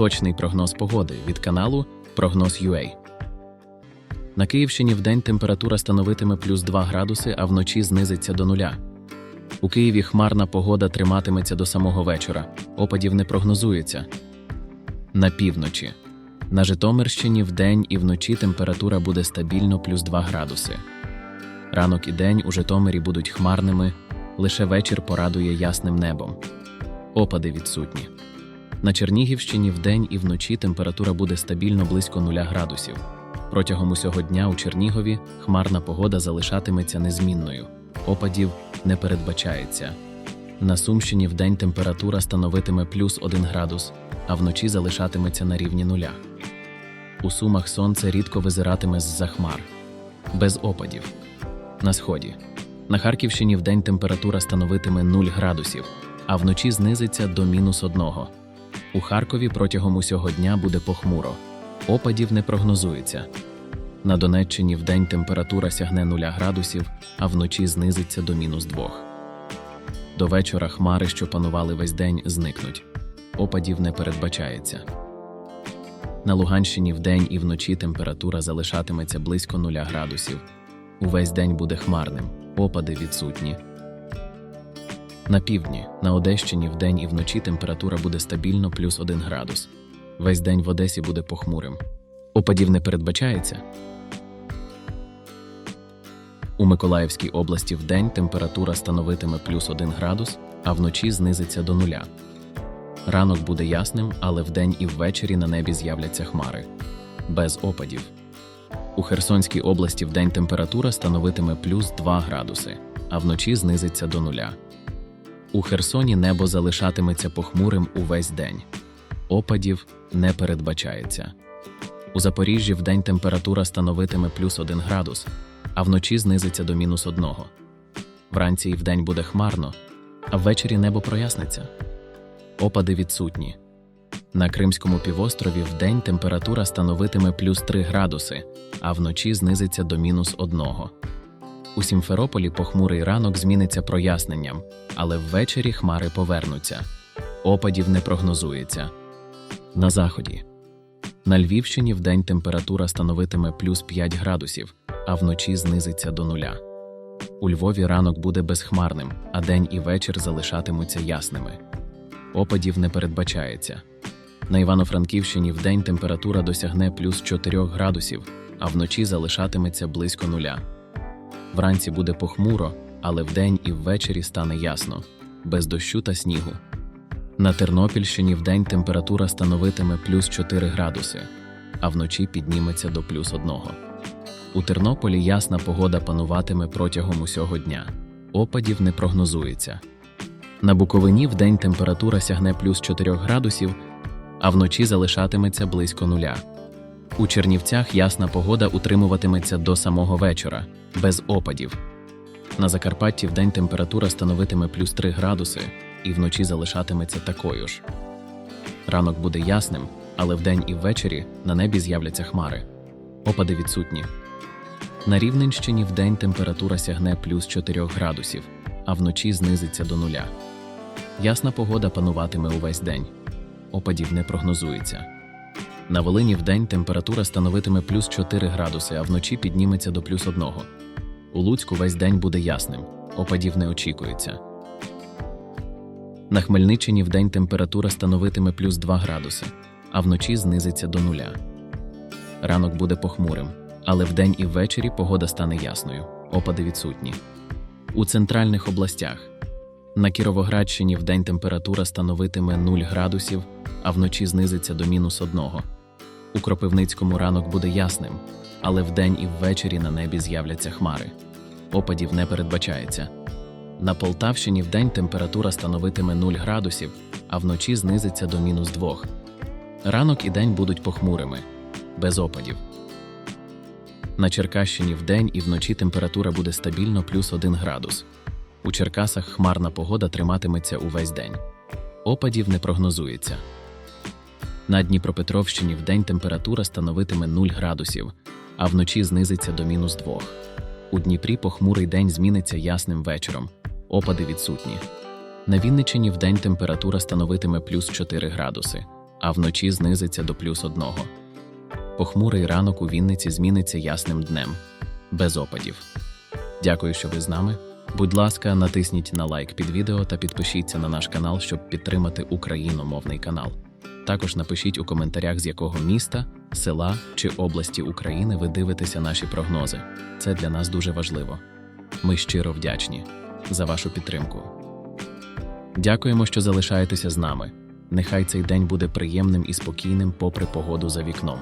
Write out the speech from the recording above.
Точний прогноз погоди від каналу Прогноз UA. На Київщині вдень температура становитиме плюс 2 градуси, а вночі знизиться до нуля. У Києві хмарна погода триматиметься до самого вечора. Опадів не прогнозується. На півночі. На Житомирщині вдень і вночі температура буде стабільно плюс 2 градуси. Ранок і день у Житомирі будуть хмарними, лише вечір порадує ясним небом. Опади відсутні. На Чернігівщині вдень і вночі температура буде стабільно близько 0 градусів. Протягом усього дня у Чернігові хмарна погода залишатиметься незмінною. Опадів не передбачається. На Сумщині вдень температура становитиме плюс 1 градус, а вночі залишатиметься на рівні нуля. У Сумах сонце рідко визиратиме з-за хмар, без опадів. На сході. На Харківщині вдень температура становитиме 0 градусів, а вночі знизиться до мінус 1. У Харкові протягом усього дня буде похмуро. Опадів не прогнозується. На Донеччині вдень температура сягне 0 градусів, а вночі знизиться до мінус 2. До вечора хмари, що панували весь день, зникнуть. Опадів не передбачається. На Луганщині вдень і вночі температура залишатиметься близько 0 градусів. Увесь день буде хмарним, опади відсутні. На півдні, на Одещині вдень і вночі температура буде стабільно плюс 1 градус. Весь день в Одесі буде похмурим. Опадів не передбачається. У Миколаївській області вдень температура становитиме плюс 1 градус, а вночі знизиться до нуля. Ранок буде ясним, але вдень і ввечері на небі з'являться хмари. Без опадів. У Херсонській області вдень температура становитиме плюс 2 градуси, а вночі знизиться до нуля. У Херсоні небо залишатиметься похмурим увесь день. Опадів не передбачається. У Запоріжжі вдень температура становитиме плюс 1 градус, а вночі знизиться до мінус 1. Вранці і вдень буде хмарно, а ввечері небо проясниться. Опади відсутні. На Кримському півострові вдень температура становитиме плюс 3 градуси, а вночі знизиться до мінус 1. У Сімферополі похмурий ранок зміниться проясненням, але ввечері хмари повернуться. Опадів не прогнозується. На заході. На Львівщині вдень температура становитиме плюс 5 градусів, а вночі знизиться до нуля. У Львові ранок буде безхмарним, а день і вечір залишатимуться ясними. Опадів не передбачається. На Івано-Франківщині вдень температура досягне плюс 4 градусів, а вночі залишатиметься близько нуля. Вранці буде похмуро, але вдень і ввечері стане ясно, без дощу та снігу. На Тернопільщині вдень температура становитиме плюс 4 градуси, а вночі підніметься до плюс 1. У Тернополі ясна погода пануватиме протягом усього дня. Опадів не прогнозується. На Буковині вдень температура сягне плюс 4 градусів, а вночі залишатиметься близько нуля. У Чернівцях ясна погода утримуватиметься до самого вечора, без опадів. На Закарпатті вдень температура становитиме плюс 3 градуси і вночі залишатиметься такою ж. Ранок буде ясним, але вдень і ввечері на небі з'являться хмари. Опади відсутні. На Рівненщині вдень температура сягне плюс 4 градусів, а вночі знизиться до нуля. Ясна погода пануватиме увесь день. Опадів не прогнозується. На Волині вдень температура становитиме плюс 4 градуси, а вночі підніметься до плюс 1. У Луцьку весь день буде ясним, опадів не очікується. На Хмельниччині вдень температура становитиме плюс 2 градуси, а вночі знизиться до нуля. Ранок буде похмурим, але вдень і ввечері погода стане ясною, опади відсутні. У центральних областях на Кіровоградщині вдень температура становитиме 0 градусів, а вночі знизиться до мінус 1. У Кропивницькому ранок буде ясним, але вдень і ввечері на небі з'являться хмари. Опадів не передбачається. На Полтавщині вдень температура становитиме 0 градусів, а вночі знизиться до мінус 2. Ранок і день будуть похмурими, без опадів. На Черкащині вдень і вночі температура буде стабільно плюс 1 градус. У Черкасах хмарна погода триматиметься увесь день. Опадів не прогнозується. На Дніпропетровщині вдень температура становитиме 0 градусів, а вночі знизиться до мінус 2. У Дніпрі похмурий день зміниться ясним вечором. Опади відсутні. На Вінничині вдень температура становитиме плюс 4 градуси, а вночі знизиться до плюс одного. Похмурий ранок у Вінниці зміниться ясним днем, без опадів. Дякую, що ви з нами. Будь ласка, натисніть на лайк під відео та підпишіться на наш канал, щоб підтримати україномовний канал. Також напишіть у коментарях, з якого міста, села чи області України ви дивитеся наші прогнози. Це для нас дуже важливо. Ми щиро вдячні за вашу підтримку. Дякуємо, що залишаєтеся з нами. Нехай цей день буде приємним і спокійним, попри погоду за вікном.